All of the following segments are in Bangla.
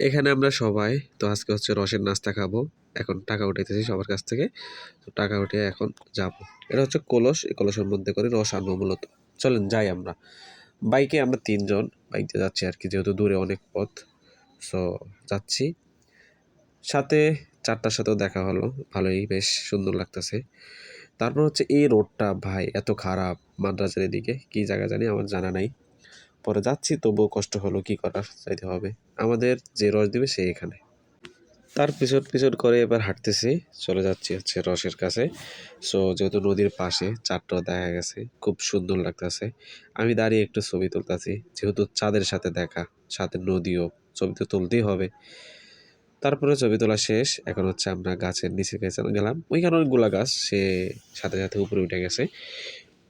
এখানে আমরা সবাই, তো আজকে হচ্ছে রসের নাস্তা খাব। এখন টাকা উঠাইতেছি সবার কাছ থেকে। তো টাকা উঠিয়ে এখন যাব। এটা হচ্ছে কলস, এই কলসের মধ্যে করে রস আনব মূলত। চলেন যাই আমরা। বাইকে আমরা তিনজন, বাইক যাচ্ছি আর কি, যেহেতু দূরে অনেক পথ। সো যাচ্ছি। সাথে চারটার সাথেও দেখা হলো। ভালোই, বেশ সুন্দর লাগতেছে। তারপর হচ্ছে এই রোডটা, ভাই, এত খারাপ মাদ্রাজের এদিকে। কি জায়গা জানি আমার জানা নাই। পরে যাচ্ছি, তবুও কষ্ট হলো কি করার যাইতে হবে। আমাদের যে রস দিবে সে এখানে। তার পিছন পিছন করে এবার হাঁটতেছি, চলে যাচ্ছি হচ্ছে রসের কাছে। সো যেহেতু নদীর পাশে চারটা দেখা গেছে, খুব সুন্দর লাগতেছে। আমি দাঁড়িয়ে একটু ছবি তুলতেছি, যেহেতু চাঁদের সাথে দেখা, সাথে নদীও, ছবি তো তুলতেই হবে। তারপরে ছবি তোলা শেষ, এখন হচ্ছে আমরা গাছের নিচে গেছে, গেলাম। ওইখানে অনেকগুলা গাছ, সে সাথে সাথে উপরে উঠে গেছে।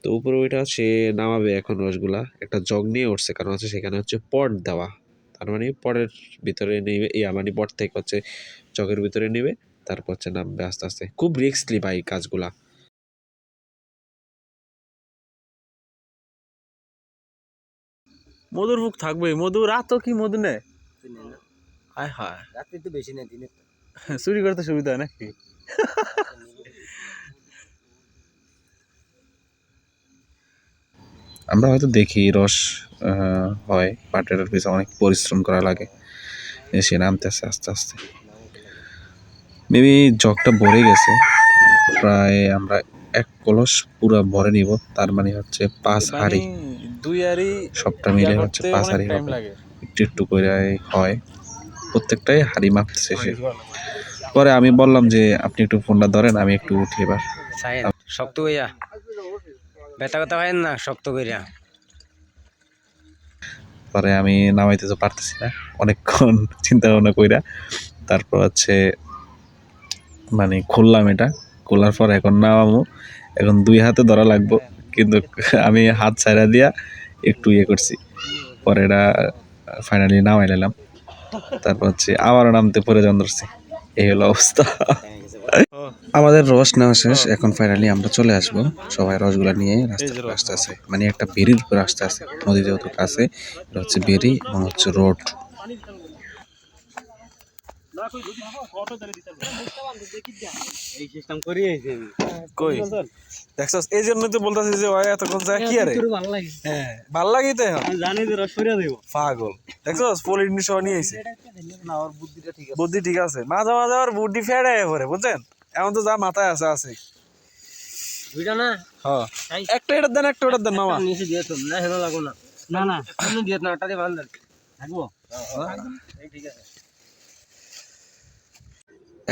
তো উপরে ওইটা সে নামাবে এখন রসগুলা একটা জগ নিয়ে উঠছে কারণ হচ্ছে সেখানে হচ্ছে পট দেওয়া। তার মানে পটের ভিতরে নিবে ইয়া মানে পট থেকে হচ্ছে জগের ভিতরে নেবে তারপর হচ্ছে নামবে আস্তে আস্তে। খুব রিস্কলি ভাই কাজগুলা। মধুর মুখ থাকবে। মধু রাতও কি মধু নেয়? হায় হায়। রাত্রি তো বেশি নেই দিনে তো। চুরি করতে সুবিধা নাকি? আমরা হয়তো দেখি রস হয় বাট এটার পিছনে অনেক পরিশ্রম করা লাগে। এসে নামতেছে আস্তে আস্তে মেবি জগটা ভরে গেছে। প্রায় আমরা এক কলস পুরো ভরে নিব তার মানে হচ্ছে পাঁচ হাড়ি। দুই আরই সবটা মিলে হচ্ছে পাঁচ হাড়ি হবে একটু একটু করে হয়। প্রত্যেকটাই হাড়ি মাপতেছে সে। পরে আমি বললাম যে আপনি একটু ফোনটা ধরেন আমি একটু উঠি এবার। শক্ত কইরা ব্যথা কথা হয় না শক্ত কইরা? পরে আমি নামাইতে তো পারতেছি না অনেকক্ষণ চিন্তা ভাবনা কইরা। তারপর হচ্ছে মানে খুললাম এটা খোলার পর এখন নামামো। এখন দুই হাতে ধরা লাগবো কিন্তু আমি হাত ছাড়া দিয়া একটু ইয়ে করছি। পরে এটা ফাইনালি নামাই নিলাম। তারপর হচ্ছে আবারও নামতে পরে জন ধরছি এই হলো অবস্থা। আমাদের রস নেওয়া শেষ এখন ফাইনালি আমরা চলে আসব। সবাই রসগুলা নিয়ে রাস্তা যে উপরে রস। আসতে আছে। মানে একটা বেরির উপর রাস্তা আছে নদী যেহেতু কাছে এটা হচ্ছে বেরি এবং হচ্ছে রোড। এই জন্য তো বলতাছি যে ওই এতক্ষণ যায় কি আরে? ভালো লাগে। হ্যাঁ ভালো লাগি তো জানি যে রস দেব। পাগল। দেখছস পলিটিনি সহ নিয়ে আইছে। না ওর বুদ্ধিটা ঠিক আছে। বুদ্ধি ঠিক আছে। মাঝে মাঝে আর বুদ্ধি ফেড়ে পরে বুঝছেন? এমন তো যা মাথায় আছে আছে। না? হ্যাঁ একটা এটার দেন একটা ওটার দেন মামা। নিচে দিয়ে তো না হেলো লাগো না। না না দিয়ে না দিয়ে ভালো থাকব? ঠিক আছে।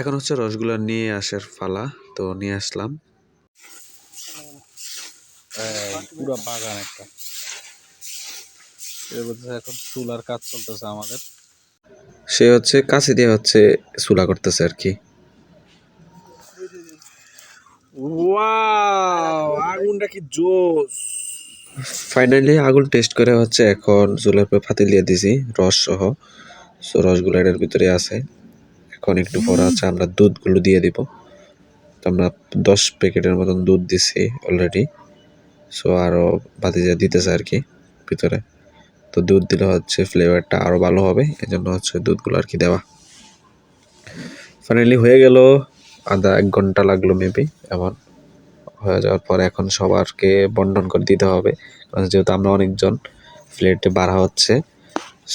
এখন হচ্ছে রসগুলা নিয়ে আসার ফালা তো নিয়ে আসলাম। পুরো বাগান একটা। এখন চুলার কাজ চলতেছে আমাদের। সে হচ্ছে কাছে দিয়ে হচ্ছে চুলা করতেছে আর কি। আগুনটা কি জোস ফাইনালি আগুন টেস্ট করে হচ্ছে এখন চুলার উপরে ফাতিল দিয়ে দিছি রস সহ। সো রসগুলো এটার ভিতরে আছে। এখন একটু হচ্ছে আমরা দুধগুলো দিয়ে দিব। তো আমরা দশ প্যাকেটের মতন দুধ দিছি অলরেডি সো আরও ভাতিজা দিতেছে আর কি ভিতরে। তো দুধ দিলে হচ্ছে ফ্লেভারটা আরও ভালো হবে এই জন্য হচ্ছে দুধগুলো আর কি দেওয়া। ফাইনালি হয়ে গেল, আধা এক ঘণ্টা লাগল মেবি এমন। হয়ে যাওয়ার পর এখন সবারকে বন্টন করে দিতে হবে, কারণ যেহেতু আমরা অনেকজন ফ্লেটে বাড়া হচ্ছে।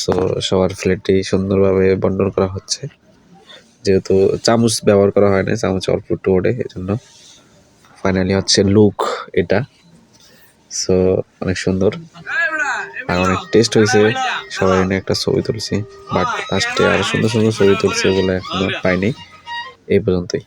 সো সবার ফ্লেটটি সুন্দরভাবে বন্টন করা হচ্ছে। যেহেতু চামচ ব্যবহার করা হয় না চামচ অল্প একটু ওড়ে এই জন্য ফাইনালি হচ্ছে লুক এটা। সো অনেক সুন্দর। আর অনেক টেস্ট হয়েছে। সবাই এনে একটা ছবি তুলছি। বাট লাস্টে আরও সুন্দর সুন্দর ছবি তুলছে বলে এখনও পাইনি। এই পর্যন্তই।